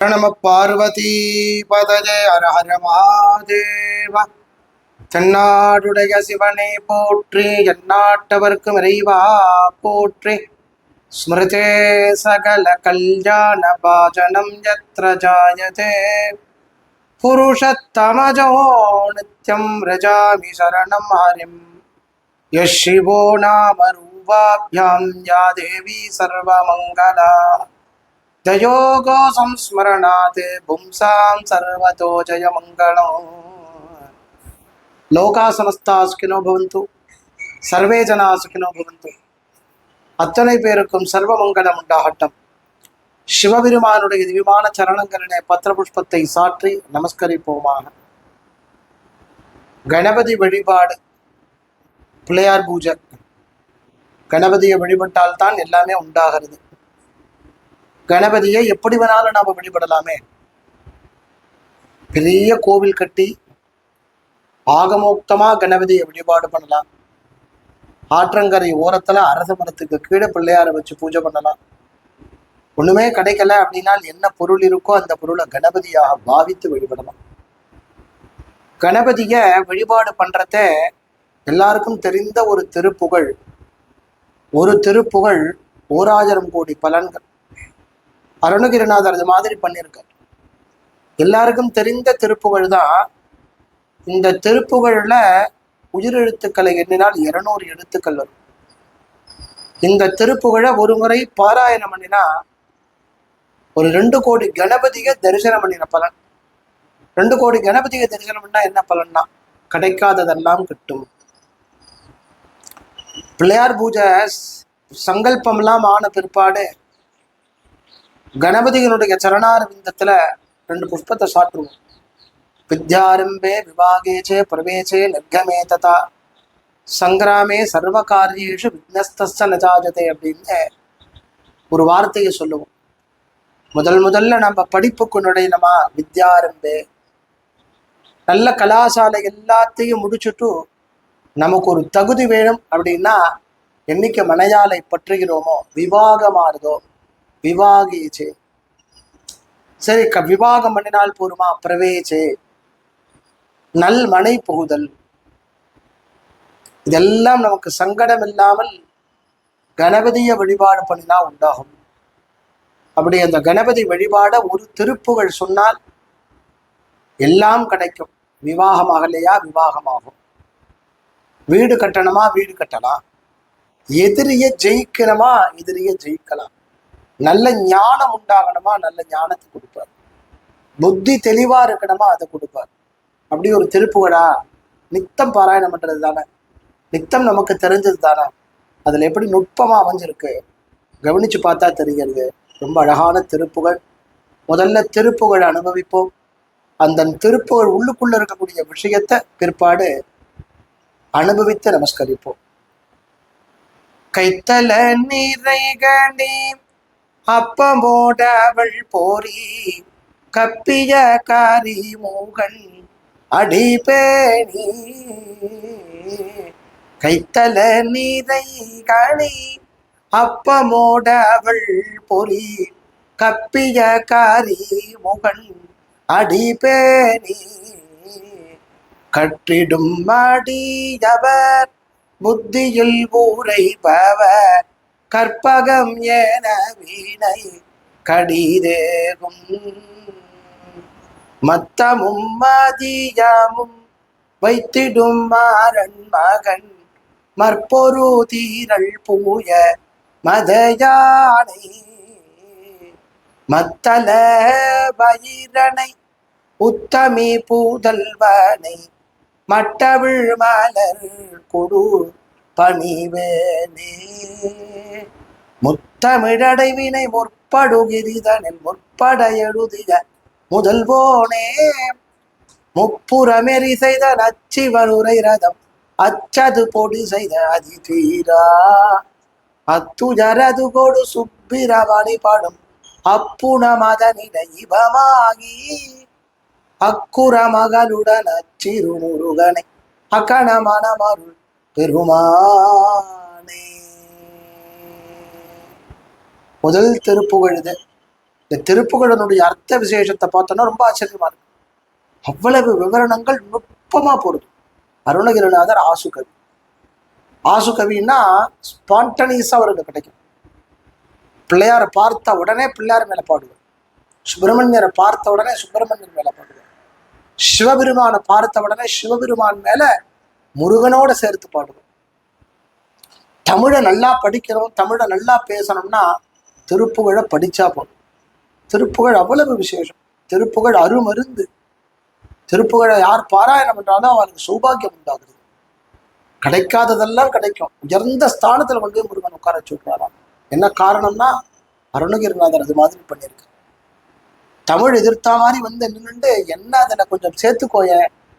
நம பார்வதி பதஜே ஹரஹர மகாதேவ தென்னாடுடைய சிவனே போற்றி எந்நாட்டவர்க்கும் இறைவா போற்றி ஸ்மிருதே சகல கல்யாண பாஜனம் யத்ர ஜாயதே புருஷத்தமஜோ நித்யம் ரஜாமி சரணம் ஹரிம் யஷிவோ நாம ரூபாபியாம் யா தேவி சர்வமங்கலா ஜயோகோ சம்ஸ்மரணாது பும்சாம் சர்வதோ ஜய மங்களம் லோகா சமஸ்தா சுகினோ பவந்து சர்வே ஜனா சுகினோ பவந்து அத்தனை பேருக்கும் சர்வ மங்களம் உண்டாகட்டும். சிவபெருமானுடைய திவ்யமான சரணங்களிலே பத்திரபுஷ்பத்தை சாற்றி நமஸ்கரிப்போமாக. கணபதி வழிபாடு பிள்ளையார் பூஜை. கணபதியை வழிபட்டால் தான் எல்லாமே உண்டாகிறது. கணபதியை எப்படி வேணாலும் நாம வழிபடலாமே. பெரிய கோவில் கட்டி ஆகமோக்தமா கணபதியை வழிபாடு பண்ணலாம். ஆற்றங்கரை ஓரத்துல அரச மரத்துக்கு கீழே பிள்ளையாரை வச்சு பூஜை பண்ணலாம். ஒண்ணுமே கிடைக்கல அப்படின்னா என்ன பொருள் இருக்கோ அந்த பொருளை கணபதியாக பாவித்து வழிபடலாம். கணபதிய வழிபாடு பண்ணுறத எல்லாருக்கும் தெரிந்த ஒரு திருப்புகழ். ஒரு திருப்புகழ் ஓராயிரம் கோடி பலன்கள். அருணகிரிநாதர் அது மாதிரி பண்ணியிருக்கார். எல்லாருக்கும் தெரிந்த திருப்புகழ் தான் இந்த திருப்புகழ்ல உயிரெழுத்துக்களை எண்ணினால் இருநூறு எழுத்துக்கள் வரும். இந்த திருப்புகழை ஒரு முறை பாராயணம் பண்ணினா ஒரு ரெண்டு கோடி கணபதியை தரிசனம் பண்ணின பலன். ரெண்டு கோடி கணபதியை தரிசனம் பண்ணா என்ன பலன்னா கிடைக்காததெல்லாம் கிட்டும். பிள்ளையார் பூஜை சங்கல்பம்லாம் ஆன பிற்பாடு கணபதிகளுடைய சரணாரவிந்தத்துல ரெண்டு புஷ்பத்தை சாற்றுவோம். வித்யாரம்பே விவாகேச்சே பிரவேசே நிர்கமே ததா. சங்கிராமே சர்வ காரியேஷு விக்னஸ்தஸ்த நஜாஜதே அப்படின்னு ஒரு வார்த்தையை சொல்லுவோம். முதல் முதல்ல நம்ம படிப்புக்கு நுழையணுமா வித்யாரம்பே. நல்ல கலாசாலை எல்லாத்தையும் முடிச்சுட்டு நமக்கு ஒரு தகுதி வேணும் அப்படின்னா என்னைக்கு மனையாலை பற்றுகிறோமோ விவாகமாறுதோ விவாகேச்சே. சரி க விவாகம் பண்ணினால் போருமா பிரவேச்சே. நல் மனை புகுதல். இதெல்லாம் நமக்கு சங்கடம் இல்லாமல் கணபதியை வழிபாடு பண்ணினா உண்டாகும். அப்படி அந்த கணபதி வழிபாட ஒரு திருப்புகள் சொன்னால் எல்லாம் கிடைக்கும். விவாகமாகலையா? விவாகமாகும். வீடு கட்டணுமா? வீடு கட்டலாம். எதிரிய ஜெயிக்கணுமா? எதிரிய ஜெயிக்கலாம். நல்ல ஞானம் உண்டாகணுமா? நல்ல ஞானத்தை கொடுப்பார். புத்தி தெளிவா இருக்கணுமா? அதை கொடுப்பார். அப்படி ஒரு திருப்புகழா நித்தம் பாராயணம் பண்றது தானே. நித்தம் நமக்கு தெரிஞ்சது தானே. அதுல எப்படி நுட்பமா அமைஞ்சிருக்கு? கவனிச்சு பார்த்தா தெரிகிறது. ரொம்ப அழகான திருப்புகழ். முதல்ல திருப்புகழ் அனுபவிப்போம். அந்த திருப்புகள் உள்ளுக்குள்ள இருக்கக்கூடிய விஷயத்தை பிற்பாடு அனுபவித்து நமஸ்கரிப்போம். கைத்தல நிறைகணி அப்பமோடவள் போரி கப்பிய காரி மூகன் அடிபேணி. கைத்தல நீரை கணி அப்பமோடவள் பொறி கப்பிய காரி முகன் அடிபேணி. கற்றிடும் மடியவர் புத்தியில் ஊரைபவர் கற்பகம் என வீணை கடிதேகும். மத்தமும் மாதியாமும் வைத்திடும் மாறன் மகன். மற்பொரு தீரள் பூய மதயானை. மத்தல பயிரனை உத்தமி பூதல்வனை மட்டவிழ் மலர் கொடு பணிவேனே. முத்தமிழடைவினை முற்படுகிரிதனில் முற்பட எழுதிய முதல்வோனே முப்புறமெறி செய்த நச்சிவனுரை ரதம் அச்சது பொடி செய்த அதி தீரா அத்துஜரது கொடு சுப்பிரமணி படும் அப்புண மதனிட இவமாகி அக்குற மகளுடன் அச்சிறு முருகனை அக்கண மனமருள் பெருமானே. முதல் திருப்புகழுது இந்த திருப்புகழனுடைய அர்த்த விசேஷத்தை பார்த்தோன்னா ரொம்ப ஆச்சரியமா இருக்கு. அவ்வளவு விவரணங்கள் நுட்பமா போடுது. அருணகிரிநாதர் ஆசுகவி. ஆசுகவின்னா ஸ்பான்டனியஸா அவருக்கு கிடைக்கும். பிள்ளையாரை பார்த்த உடனே பிள்ளையார் மேல பாடுவார். சுப்பிரமணியரை பார்த்த உடனே சுப்பிரமணியர் மேல பாடுவார். சிவபெருமானை பார்த்த உடனே சிவபெருமான் மேல முருகனோட சேர்த்து பாடுவோம். தமிழை நல்லா படிக்கிறோம் தமிழை நல்லா பேசணும்னா திருப்புகழை படிச்சா போதும். திருப்புகழ் அவ்வளவு விசேஷம். திருப்புகழ் அருமருந்து. திருப்புகழை யார் பாராயணம் பண்ணாலும் அவருக்கு சௌபாகியம் உண்டாகுது. கிடைக்காததெல்லாம் கிடைக்கும். உயர்ந்த ஸ்தானத்துல கொண்டு முருகன் உட்கார வச்சுருக்காராம் என்ன காரணம்னா அருணகிரிநாதர் அது மாதிரி பண்ணியிருக்கு. தமிழ் எதிர்த்தா மாதிரி வந்து நின்றுண்டு என்ன அதில் கொஞ்சம் சேர்த்துக்கோய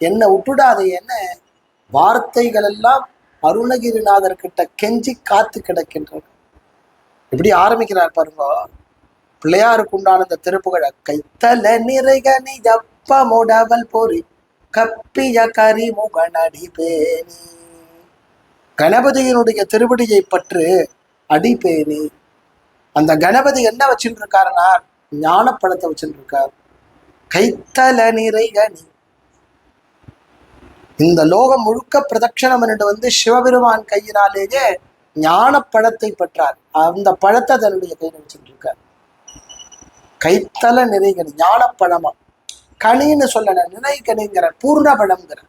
என்ன விட்டுடாதேன்னு வார்த்தைகள் எல்லாம் அருணகிரிநாதர் கிட்ட கெஞ்சி காத்து கிடக்கின்றன எப்படி ஆரம்பிக்கிறார் பாருங்க. பிள்ளையாருக்கு உண்டான இந்த திருப்புகழ கைத்தல நிறைகனி ஜப்பமுடவல் பொறி கப்பிய கரி முகனடி பேணி கணபதியினுடைய திருவடியை பற்று அடிபேணி அந்த கணபதி என்ன வச்சுட்டு இருக்காருன்னா ஞானப்பழத்தை வச்சுட்டு இருக்கார் கைத்தல நிறைகனி இந்த லோகம் முழுக்க பிரதட்சணம் என்று வந்து சிவபெருமான் கையினாலேயே ஞான பழத்தை பெற்றார். அந்த பழத்தை தன்னுடைய கையில் வச்சுட்டு இருக்கார் கைத்தல நிறைகனி ஞான பழமா கனின்னு சொல்லல நினைக்கணிங்கிற பூர்ண பழம்ங்கிற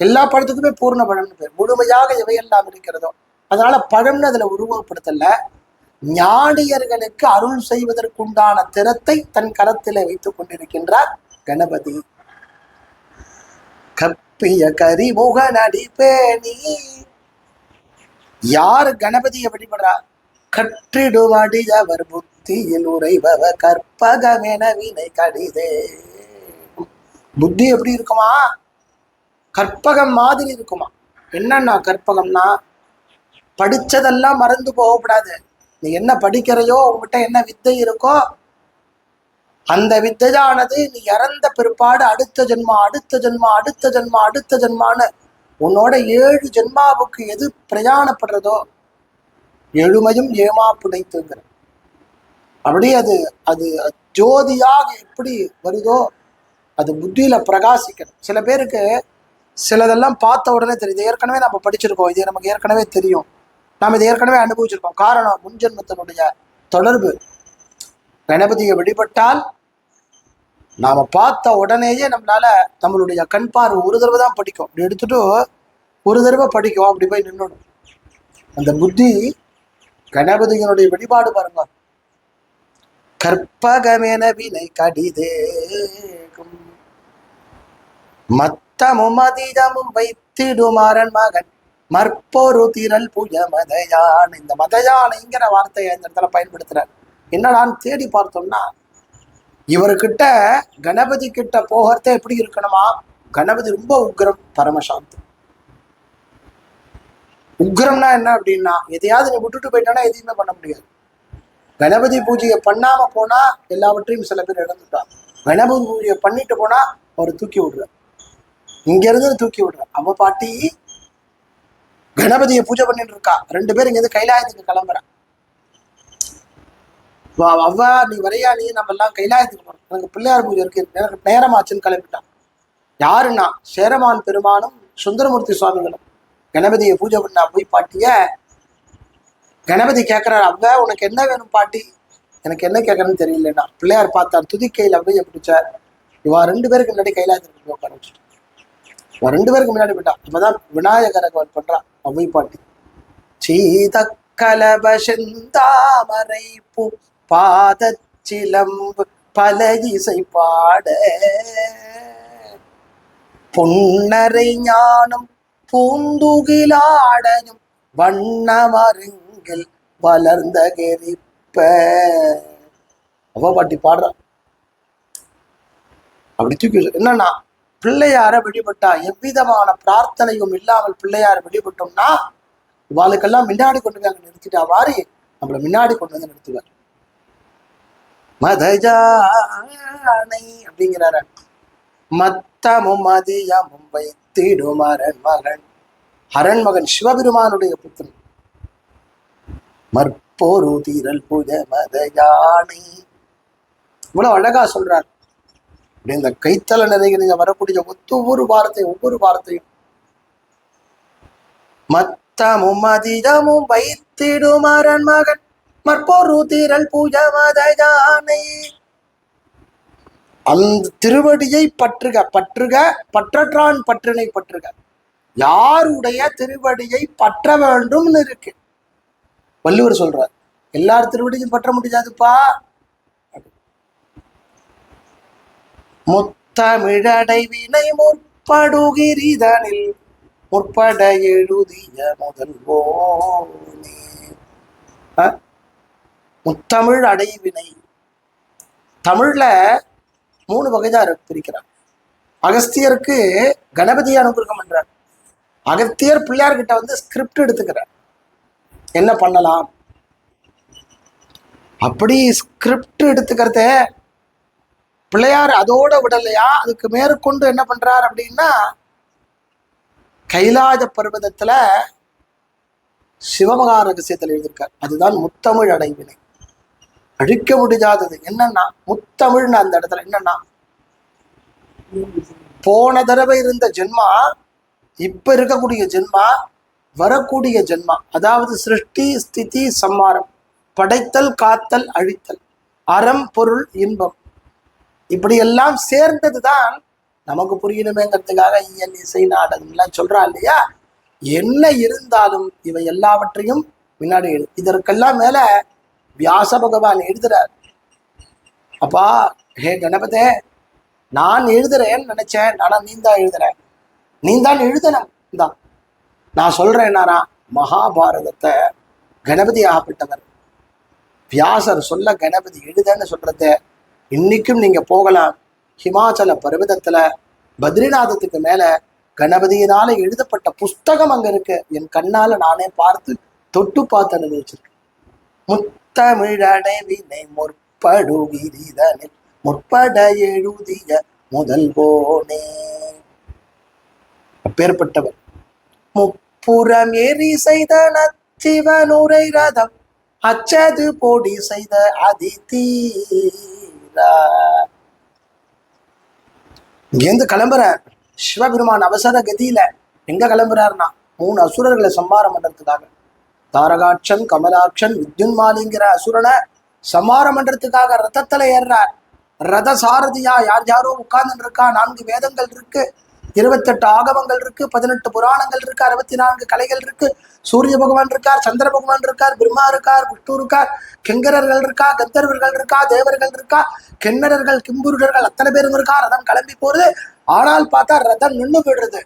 எல்லா பழத்துக்குமே பூர்ண பழம்னு பேர். முழுமையாக எவையெல்லாம் இருக்கிறதோ அதனால பழம்னு அதுல உருவப்படுத்தல ஞானியர்களுக்கு அருள் செய்வதற்குண்டான திறத்தை தன் கரத்திலே வைத்துக் கொண்டிருக்கின்றார் கணபதி. கப்பிய கரிமுக நடிப்பேணி யார் கணபதியை வழிபடுறா? கற்றிடுமடி அவர் புத்தியில் உரைபவ கற்பகமென வினை கடிதே. புத்தி எப்படி இருக்குமா? கற்பகம் மாதிரி இருக்குமா? என்னன்னா கற்பகம்னா படிச்சதெல்லாம் மறந்து போகக்கூடாது. நீ என்ன படிக்கிறையோ உங்ககிட்ட என்ன வித்தை இருக்கோ அந்த வித்தையானது நீ இறந்த பிற்பாடு அடுத்த ஜென்மா அடுத்த ஜென்மா அடுத்த ஜென்மா அடுத்த ஜென்மான்னு உன்னோட ஏழு ஜென்மாவுக்கு எது பிரயாணப்படுறதோ எழுமையும் ஏமா புடைத்துங்கிற அப்படி அது அது ஜோதியாக எப்படி வருதோ அது புத்தியில பிரகாசிக்கணும். சில பேருக்கு சிலதெல்லாம் பார்த்த உடனே தெரியுது. ஏற்கனவே நம்ம படிச்சிருக்கோம். இது நமக்கு ஏற்கனவே தெரியும். நாம் இதை ஏற்கனவே அனுபவிச்சிருக்கோம். காரணம் முன்ஜென்மத்தினுடைய தொடர்பு. கணபதியை வழிபட்டால் நாம பார்த்த உடனேயே நம்மளால நம்மளுடைய கண் பார்வை ஒரு தடவை தான் படிக்கும். அப்படி எடுத்துட்டு ஒரு தடவை படிக்கும். அப்படி போய் நின்றுடும் அந்த புத்தி கணபதியினுடைய வழிபாடு பாருங்க. கற்பகமென வினை கடிதேகும் மத்தமும் அதிதமும் வைத்திடுமாறன் மகன். மற்பொரு திரள் புய மதையான். இந்த மதயானைங்கிற வார்த்தையை இந்த இடத்துல பயன்படுத்துறார். என்னடான்னு தேடி பார்த்தோம்னா இவர்கிட்ட கணபதி கிட்ட போகிறத எப்படி இருக்கணுமா? கணபதி ரொம்ப உக்ரம் பரமசாந்தம் உக்ரம்னா என்ன அப்படின்னா எதையாவது நீ விட்டுட்டு போயிட்டானா எதையுமே பண்ண முடியாது. கணபதி பூஜையை பண்ணாம போனா எல்லாவற்றையும் சில பேர் இழந்துட்டான் கணபதி பூஜையை பண்ணிட்டு போனா அவர் தூக்கி விடுற. இங்க இருந்து தூக்கி விடுற. அவ பாட்டி கணபதியை பூஜை பண்ணிட்டு இருக்கா. ரெண்டு பேரும் இங்க இருந்து கைலாயத்துக்கு கிளம்புறான் அவ்வா நீ வரையா நீ நம்ம எல்லாம் கைலாயத்துக்கு போறோம். எனக்கு பிள்ளையார் பூஜை இருக்கு. எனக்கு நேரமாச்சுன்னு கிளம்பிட்டான். யாருன்னா சேரமான் பெருமானும் சுந்தரமூர்த்தி சுவாமிகளும். கணபதியை பூஜை பண்ணா போய் பாட்டிய கணபதி கேட்கிறாரு அவ்வா உனக்கு என்ன வேணும் பாட்டி? எனக்கு என்ன கேட்கணும்னு தெரியலன்னா பிள்ளையார் பார்த்தார். துதிக்கையில் அப்படியே பிடிச்சார். இவா ரெண்டு பேருக்கு முன்னாடி கைலாயத்துக்கு உட்கார வச்சுட்டு இவன் ரெண்டு பேருக்கு முன்னாடி போயிட்டா. இப்பதான் விநாயகரை அவள் பண்றான் அவ்வை பாட்டி. சீத கலப செந்தாமரை பூ பாதச்சிலம்பு பல இசை பாட. பொன்னரை ஞானம் பூந்துகிலாடையும் வண்ணமருங்கில் வளர்ந்த கெரிப்ப. அவ பாட்டி பாடுறான் அப்படி தூக்கி என்னன்னா பிள்ளையார வழிபட்டா எவ்விதமான பிரார்த்தனையும் இல்லாமல் பிள்ளையார வழிபட்டோம்னா இவாளுக்கெல்லாம் முன்னாடி கொண்டு வந்து அங்கே நிறுத்திட்டா வாரி நம்மள முன்னாடி கொண்டு வந்து நிறுத்துவார். மதஜானை அப்படிங்கிறாரு. மத்தமும் மதியமும் வைத்திடும் அரண்மகன். மகன் சிவபெருமானுடைய புத்திரன். மற்போரு தீரல் புஜ மத யானை இவ்வளவு அழகா சொல்றார். இந்த கைத்தல நிறைய வரக்கூடிய ஒவ்வொரு வாரத்தையும் ஒவ்வொரு வாரத்தையும். மத்தமும் அதிகமும் வைத்திடும் அரண்மகன். மற்போரு தீரல் பூஜமதானை அந்த திருவடியை பற்றுக பற்றுக பற்றற்றான் பற்றினை பற்றுக. யாருடைய திருவடியை பற்ற வேண்டும்னு இருக்கு. வள்ளுவர் சொல்றார் எல்லார் திருவடியும் பற்ற முடியாதுப்பா. முத்தமிழடை வினை முற்படுகிரிதனில் முற்பட எழுதிய முதல் முத்தமிழ் அடைவினை. தமிழ்ல மூணு வகைதான் பிரிக்கிறார். அகஸ்தியருக்கு கணபதி அனுகிரகம் என்றார் அகத்தியர் பிள்ளையார்கிட்ட வந்து ஸ்கிரிப்ட் எடுத்துக்கிறார். என்ன பண்ணலாம்? அப்படி ஸ்கிரிப்ட் எடுத்துக்கிறத பிள்ளையார் அதோட விடலையா? அதுக்கு மேற்கொண்டு என்ன பண்றார் அப்படின்னா கைலாஜ பர்வதத்துல சிவமகா ரகசியத்தில் எழுதியிருக்கார். அதுதான் முத்தமிழ் அடைவினை. அழிக்க முடியாதது. என்னன்னா முத்தமிழ்னு அந்த இடத்துல என்னன்னா போன தடவை இருந்த ஜென்மா இப்ப இருக்கக்கூடிய ஜென்மா வரக்கூடிய ஜென்மா அதாவது சிருஷ்டி ஸ்திதி சம்மாரம் படைத்தல் காத்தல் அழித்தல் அறம் பொருள் இன்பம் இப்படியெல்லாம் சேர்ந்தது தான் நமக்கு புரியணுமேங்கிறதுக்காக இயல் இசை நாடகம் எல்லாம் சொல்றா இல்லையா? என்ன இருந்தாலும் இவை எல்லாவற்றையும் முன்னாடி இதற்கெல்லாம் மேல வியாச பகவான் எழுதுறார். அப்பா ஹே கணபதே நான் எழுதுறேன்னு நினைச்சேன். ஆனா நீ தான் எழுதுற. நீ தான் எழுதணும். தான் நான் சொல்றேன் என்னன்னா மகாபாரதத்தை கணபதி ஆகப்பட்டவர். வியாசர் சொல்ல கணபதி எழுதன்னு சொல்றத இன்னைக்கும் நீங்க போகலாம். ஹிமாச்சல பர்வதத்துல பத்ரிநாதத்துக்கு மேல கணபதியினால எழுதப்பட்ட புஸ்தகம் அங்க இருக்கு. என் கண்ணால நானே பார்த்து தொட்டு பார்த்து அனுபவிச்சிருக்கேன். முத்தமிழடைவினை முற்படுகிரிதனில் முற்பட எழுதிய முதல் போனே அப்பேற்பட்டவர். முப்புறம் எரி செய்த நச்சிவனுரை ரதம் அச்சது போடி செய்த அதிதீரா. இங்கேருந்து கிளம்புறார் சிவபெருமான் அவசர கதியில எங்க கிளம்புறாருன்னா மூணு அசுரர்களை சம்பாரம் பண்றதுக்காக தாரகாட்சன் கமலாட்சன் வித்யுன்மாலிங்கிற அசுரனை சம்மாரம் பண்றதுக்காக ரதத்துல ஏறுறார். ரத சாரதியா யார் யாரோ உட்கார்ந்து இருக்கா நான்கு வேதங்கள் இருக்கு. இருபத்தெட்டு ஆகமங்கள் இருக்கு. பதினெட்டு புராணங்கள் இருக்கு. அறுபத்தி நான்கு கலைகள் இருக்கு. சூரிய பகவான் இருக்கார் சந்திர பகவான் இருக்கார் பிரம்மா இருக்கார் விஷ்ணு இருக்கார் கிங்கரர்கள் இருக்கா கந்தர்வர்கள் இருக்கா தேவர்கள் இருக்கா கிண்ணறர்கள் கிம்புருடர்கள் அத்தனை பேரும் இருக்கா? ரதம் கிளம்பி போறது. ஆனால் பார்த்தா ரதம் நின்று போயிடுறது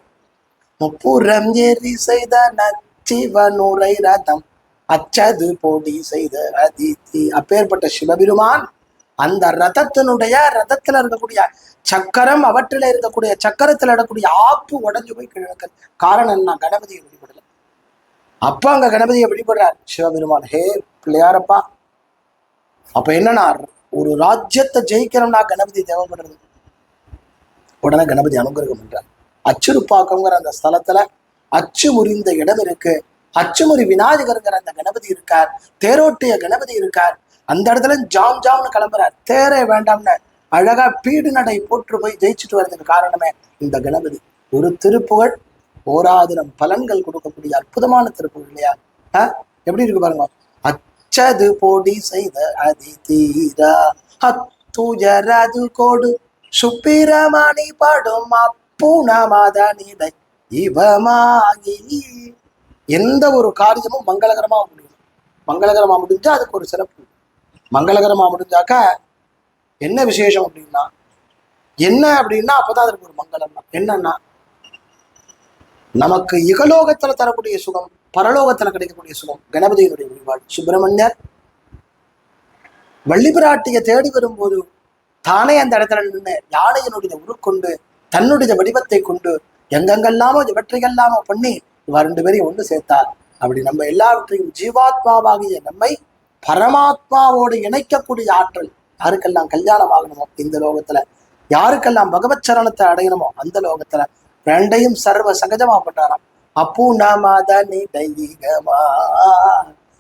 முப்புறம் ஏறி செய்த சிவனுரை ரதம் அச்சது போடி செய்த அதித்தி அப்பேற்பட்ட சிவபெருமான் அந்த ரதத்தினுடைய ரதத்துல இருக்கக்கூடிய சக்கரம் அவற்றில இருக்கக்கூடிய சக்கரத்துல இடக்கூடிய ஆப்பு உடஞ்சு போய் கிழக்கு காரணம் என்ன? கணபதியை வழிபடல. அப்ப அங்க கணபதியை வழிபடுறார் சிவபெருமான். ஹே பிள்ளையாரப்பா. அப்ப என்னன்னா ஒரு ராஜ்யத்தை ஜெயிக்கிறோம்னா கணபதி தேவைப்படுறது உடனே கணபதி அனுகிரகம் பண்றார். அச்சுறுப்பாக்கங்கிற அந்த ஸ்தலத்துல அச்சு முறிந்த இடம் இருக்கு. அச்சுமுறி விநாயகருங்கிற அந்த கணபதி இருக்கார். தேரோட்டிய கணபதி இருக்கார். அந்த இடத்துல ஜாம் ஜாம்னு கிளம்புறார். தேரே வேண்டாம்னு அழகா பீடு நடை போட்டு போய் ஜெயிச்சுட்டு வர்றதுக்கு காரணமே இந்த கணபதி. ஒரு திருப்புகழ் ஓராதிரம் பலன்கள் கொடுக்கக்கூடிய அற்புதமான திருப்புகழ் இல்லையா? எப்படி இருக்கு பாருங்க. அச்சது போடி செய்த அதி தீரா அத்துயரது கோடு சுப்பிரமணி படும் நீடை இவமாகி எந்த ஒரு காரியமும் மங்களகரமா முடியும். மங்களகரமா முடிஞ்சால் அதுக்கு ஒரு சிறப்பு. மங்களகரமா முடிஞ்சாக்கா என்ன விசேஷம் அப்படின்னா என்ன அப்படின்னா அப்போதான் அதற்கு ஒரு மங்களம். தான் என்னன்னா நமக்கு இகலோகத்துல தரக்கூடிய சுகம் பரலோகத்துல கிடைக்கக்கூடிய சுகம் கணபதியினுடைய வழிபாடு. சுப்பிரமணியர் வள்ளிபிராட்டியை தேடி வரும்போது தானே அந்த இடத்துல நின்று யானையினுடைய உருக்கொண்டு தன்னுடைய வடிவத்தை கொண்டு எங்கெங்கெல்லாமோ இவற்றையெல்லாமோ பண்ணி இவ ரெண்டு பேரையும் ஒன்று சேர்த்தார் அப்படி நம்ம எல்லாவற்றையும் ஜீவாத்மாவாகிய நம்மை பரமாத்மாவோடு இணைக்கக்கூடிய ஆற்றல் யாருக்கெல்லாம் கல்யாணம் ஆகணுமோ இந்த லோகத்துல யாருக்கெல்லாம் பகவத் சரணத்தை அடையணுமோ அந்த லோகத்துல ரெண்டையும் சர்வ சகஜமா பட்டாராம் அப்பு நமத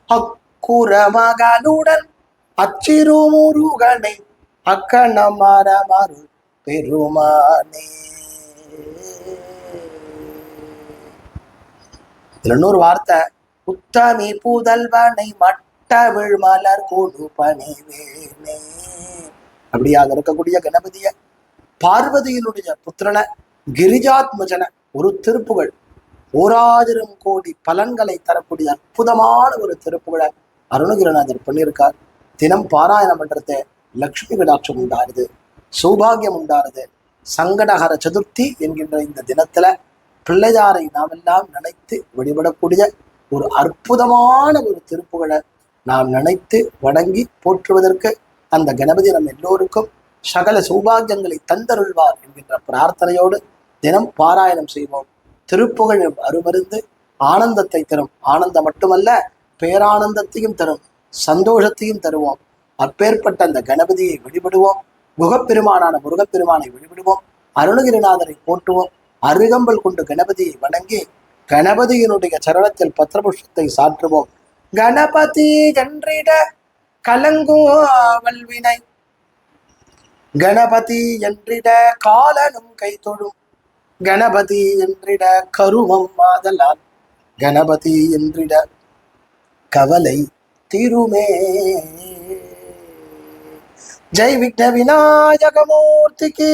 அக்குற மகனுடன் அச்சிறுமுருகனை அக்கணமரமரு பெருமானே இதுல இன்னொரு வார்த்தை புத்தமி பூதல்வனை மட்டவிழ் மலர் கொடு பணிவேனே அங்க இருக்கக்கூடிய கணபதிய பார்வதியினுடைய புத்திரனை கிரிஜாத்மஜன ஒரு திருப்புகழ் ஓராயிரம் கோடி பலன்களை தரக்கூடிய அற்புதமான ஒரு திருப்புகளை அருணகிரிநாதர் பண்ணியிருக்கார். தினம் பாராயணம் பண்றது லக்ஷ்மி கடாட்சம் உண்டாருது சௌபாகியம் உண்டாருது சங்கடஹர சதுர்த்தி என்கின்ற இந்த தினத்துல பிள்ளையாரை நாமெல்லாம் நினைத்து வழிபடக்கூடிய ஒரு அற்புதமான ஒரு திருப்புகழை நாம் நினைத்து வணங்கி போற்றுவதற்கு அந்த கணபதி நம் எல்லோருக்கும் சகல சௌபாகியங்களை தந்தருள்வார் என்கின்ற பிரார்த்தனையோடு தினம் பாராயணம் செய்வோம். திருப்புகழ் அருமருந்து ஆனந்தத்தை தரும். ஆனந்தம் மட்டுமல்ல பேரானந்தத்தையும் தரும். சந்தோஷத்தையும் தருவோம். அப்பேற்பட்ட அந்த கணபதியை வழிபடுவோம். முகப்பெருமானான முருகப்பெருமானை வழிபடுவோம். அருணகிரிநாதரை போற்றுவோம். அருகம்பல் கொண்டு கணபதியை வணங்கி கணபதியினுடைய சரணத்தில் பத்திரபுஷ்பத்தை சாற்றுவோம். கணபதி என்றிட கலங்கும் வல்வினை கணபதி என்றிட காலனும் கை தொழும். கணபதி என்றிட கருமம் மாதலால். கணபதி என்றிட கவலை தீருமே. ஜெய் விக்ன விநாயகமூர்த்திக்கு